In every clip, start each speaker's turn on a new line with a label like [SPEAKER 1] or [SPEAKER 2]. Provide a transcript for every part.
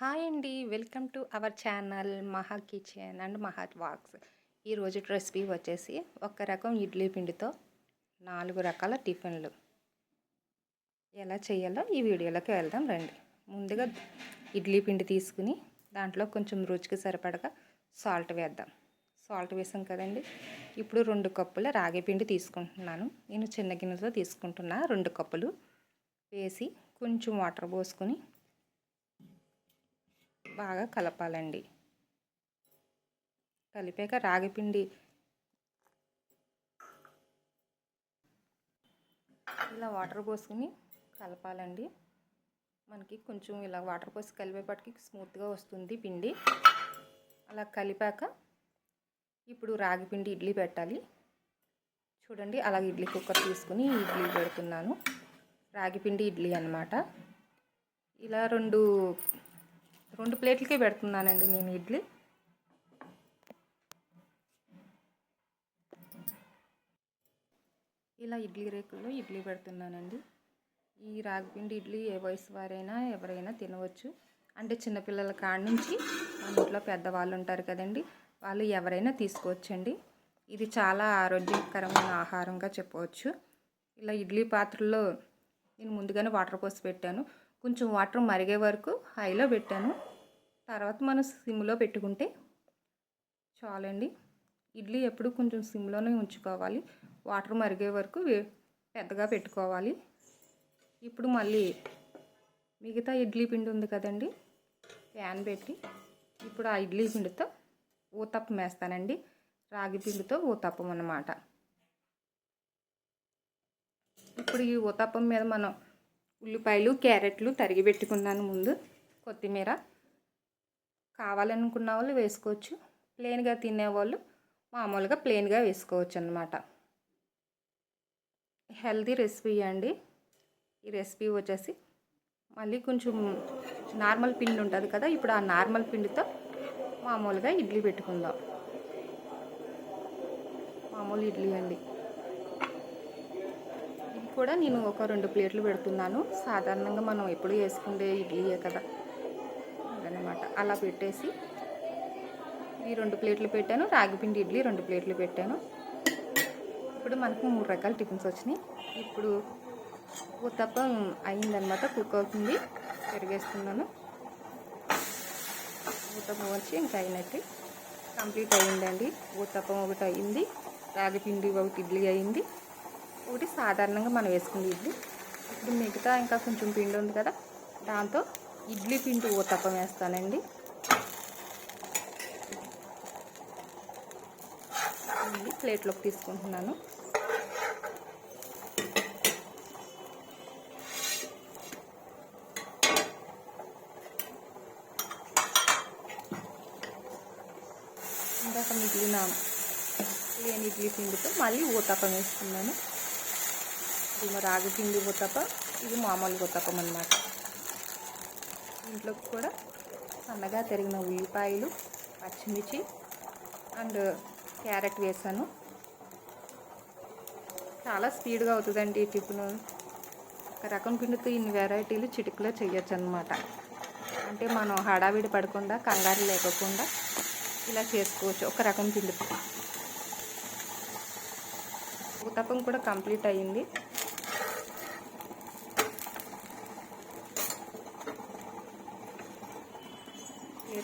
[SPEAKER 1] Hi అండి. Welcome to our channel Maha kitchen and Maha walks. ఈరోజు recipe వచ్చేసి ఒక రకం ఇడ్లీ పిండితో నాలుగు రకాల టిఫిన్లు. ఎలా చేయాలో ఈ వీడియోలోకి వెళ్దాం రండి. ముందుగా ఇడ్లీ పిండి తీసుకుని దాంట్లో కొంచెం రుచికి సరిపడగా సాల్ట్ వేద్దాం. సాల్ట్ వేసాం కదండి. ఇప్పుడు రెండు కప్పుల రాగి పిండి తీసుకుంటున్నాను. నేను చిన్న గిన్నెతో తీసుకుంటున్నా రెండు కప్పులు. వేసి కొంచెం వాటర్ పోసుకొని బాగా కలపాలండి. కలిపాక రాగిపిండి ఇలా వాటర్ పోసుకుని కలపాలండి. మనకి కొంచెం ఇలా వాటర్ పోసి కలిపేపటికి స్మూత్గా వస్తుంది పిండి. అలా కలిపాక ఇప్పుడు రాగిపిండి ఇడ్లీ పెట్టాలి. చూడండి అలా ఇడ్లీ కుక్కర్ తీసుకుని ఇడ్లీ పెడుతున్నాను. రాగిపిండి ఇడ్లీ అనమాట ఇలా రెండు రెండు ప్లేట్లకే పెడుతున్నానండి నేను ఇడ్లీ. ఇలా ఇడ్లీ రేకుల్లో ఇడ్లీ పెడుతున్నానండి. ఈ రాగిపిండి ఇడ్లీ ఏ వయసు వారైనా ఎవరైనా తినవచ్చు. అంటే చిన్నపిల్లల కాడ నుంచి మన ఇంట్లో పెద్దవాళ్ళు ఉంటారు కదండి వాళ్ళు ఎవరైనా తీసుకోవచ్చండి. ఇది చాలా ఆరోగ్యకరమైన ఆహారంగా చెప్పవచ్చు. ఇలా ఇడ్లీ పాత్రలో నేను ముందుగానే వాటర్ పోసి పెట్టాను. కొంచెం వాటర్ మరిగే వరకు హైలో పెట్టాను. తర్వాత మనం సిమ్లో పెట్టుకుంటే చాలండి. ఇడ్లీ ఎప్పుడు కొంచెం సిమ్లోనే ఉంచుకోవాలి. వాటర్ మరిగే వరకు పెద్దగా పెట్టుకోవాలి. ఇప్పుడు మళ్ళీ మిగతా ఇడ్లీ పిండి ఉంది కదండి ప్యాన్ పెట్టి ఇప్పుడు ఆ ఇడ్లీ పిండితో ఊతప్పం వేస్తానండి. రాగి పిండితో ఊతప్పం అన్నమాట. ఇప్పుడు ఈ ఊతప్పం మీద మనం ఉల్లిపాయలు క్యారెట్లు తరిగి పెట్టుకున్నాను ముందు. కొత్తిమీర కావాలనుకున్న వాళ్ళు వేసుకోవచ్చు. ప్లెయిన్గా తినేవాళ్ళు మామూలుగా ప్లెయిన్గా వేసుకోవచ్చు అనమాట హెల్తీ రెసిపీ అండి. ఈ రెసిపీ వచ్చేసి మళ్ళీ కొంచెం నార్మల్ పిండి ఉంటుంది కదా ఇప్పుడు ఆ నార్మల్ పిండితో మామూలుగా ఇడ్లీ పెట్టుకుందాం. మామూలు ఇడ్లీ అండి. కూడా నేను ఒక రెండు ప్లేట్లు పెడుతున్నాను. సాధారణంగా మనం ఎప్పుడు వేసుకుండే ఇడ్లీయే కదా. అదనమాట అలా పెట్టేసి ఈ రెండు ప్లేట్లు పెట్టాను. రాగిపిండి ఇడ్లీ రెండు ప్లేట్లు పెట్టాను. ఇప్పుడు మనకు మూడు రకాల టిఫిన్స్ వచ్చినాయి. ఇప్పుడు ఉత్తప్పం అయిందనమాట కుక్ అవుతుంది. పెరిగేస్తున్నాను. ఊతప్పం వచ్చి ఇంకా అయినట్టు. కంప్లీట్ అయిందండి. ఊతప్పం ఒకటి అయింది. రాగిపిండి ఒకటి ఇడ్లీ అయింది. ఒకటి సాధారణంగా మనం వేసుకుంది ఇడ్లీ. ఇప్పుడు మిగతా ఇంకా కొంచెం పిండి ఉంది కదా దాంతో ఇడ్లీ పిండి ఊతప్పం వేస్తానండి. ప్లేట్లోకి తీసుకుంటున్నాను. ఇందాక మిగిలిన లేని ఇడ్లీ పిండితో మళ్ళీ ఊతప్పం వేసుకున్నాను. ఇది రాగి పిండి గుతప ఇది మామూలు గుతపం అన్నమాట. ఇంట్లోకి కూడా సన్నగా తరిగిన ఉల్లిపాయలు పచ్చిమిర్చి అండ్ క్యారెట్ వేసాను. చాలా స్పీడ్గా అవుతుందండి ఈ టిఫిన్. ఒక రకం పిండితో ఇన్ని వెరైటీలు చిటికలో చేయొచ్చు అనమాట అంటే మనం హడావిడి పడకుండా కంగారు లేకోకుండా ఇలా చేసుకోవచ్చు ఒక రకం పిండి ఉతపం కూడా కంప్లీట్ అయ్యింది.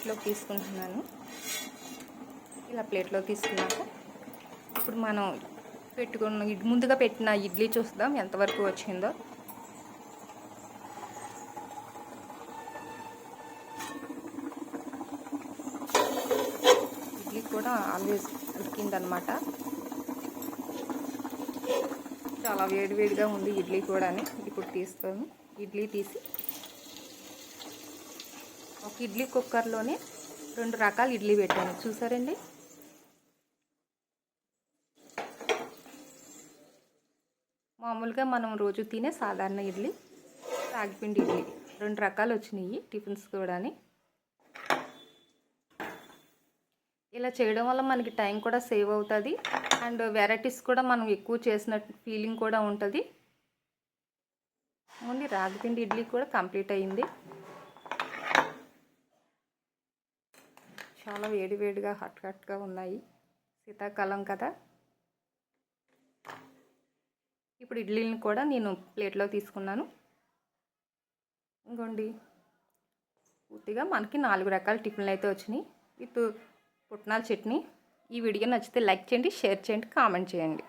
[SPEAKER 1] ప్లేట్లో తీసుకుంటున్నాను. ఇలా ప్లేట్లో తీసుకున్నాక ఇప్పుడు మనం పెట్టుకున్న ముందుగా పెట్టిన ఇడ్లీ చూద్దాం ఎంతవరకు వచ్చిందో. ఇడ్లీ కూడా ఆల్వేస్ ఉడికిందనమాట. చాలా వేడివేడిగా ఉంది ఇడ్లీ కూడా ఇప్పుడు తీస్తాను ఇడ్లీ తీసి ఒక ఇడ్లీ కుక్కర్లోనే రెండు రకాల ఇడ్లీ పెట్టాను. చూసారండి? మామూలుగా మనం రోజు తినే సాధారణ ఇడ్లీ రాగిపిండి ఇడ్లీ. రెండు రకాలు వచ్చినాయి టిఫిన్స్ కూడా ఇలా చేయడం వల్ల మనకి టైం కూడా సేవ్ అవుతుంది. అండ్ వెరైటీస్ కూడా మనం ఎక్కువ చేసిన ఫీలింగ్ కూడా ఉంటుంది. ముందు రాగిపిండి ఇడ్లీ కూడా కంప్లీట్ అయింది. చాలా వేడివేడిగా హాట్ హాట్గా ఉన్నాయి. శీతాకాలం కదా. ఇప్పుడు ఇడ్లీని కూడా నేను ప్లేట్లో తీసుకున్నాను. ఇంకోండి పూర్తిగా మనకి నాలుగు రకాల టిఫిన్లు అయితే వచ్చినాయి. విత్ పుట్నాల చట్నీ. ఈ వీడియో నచ్చితే లైక్ చేయండి షేర్ చేయండి కామెంట్ చేయండి.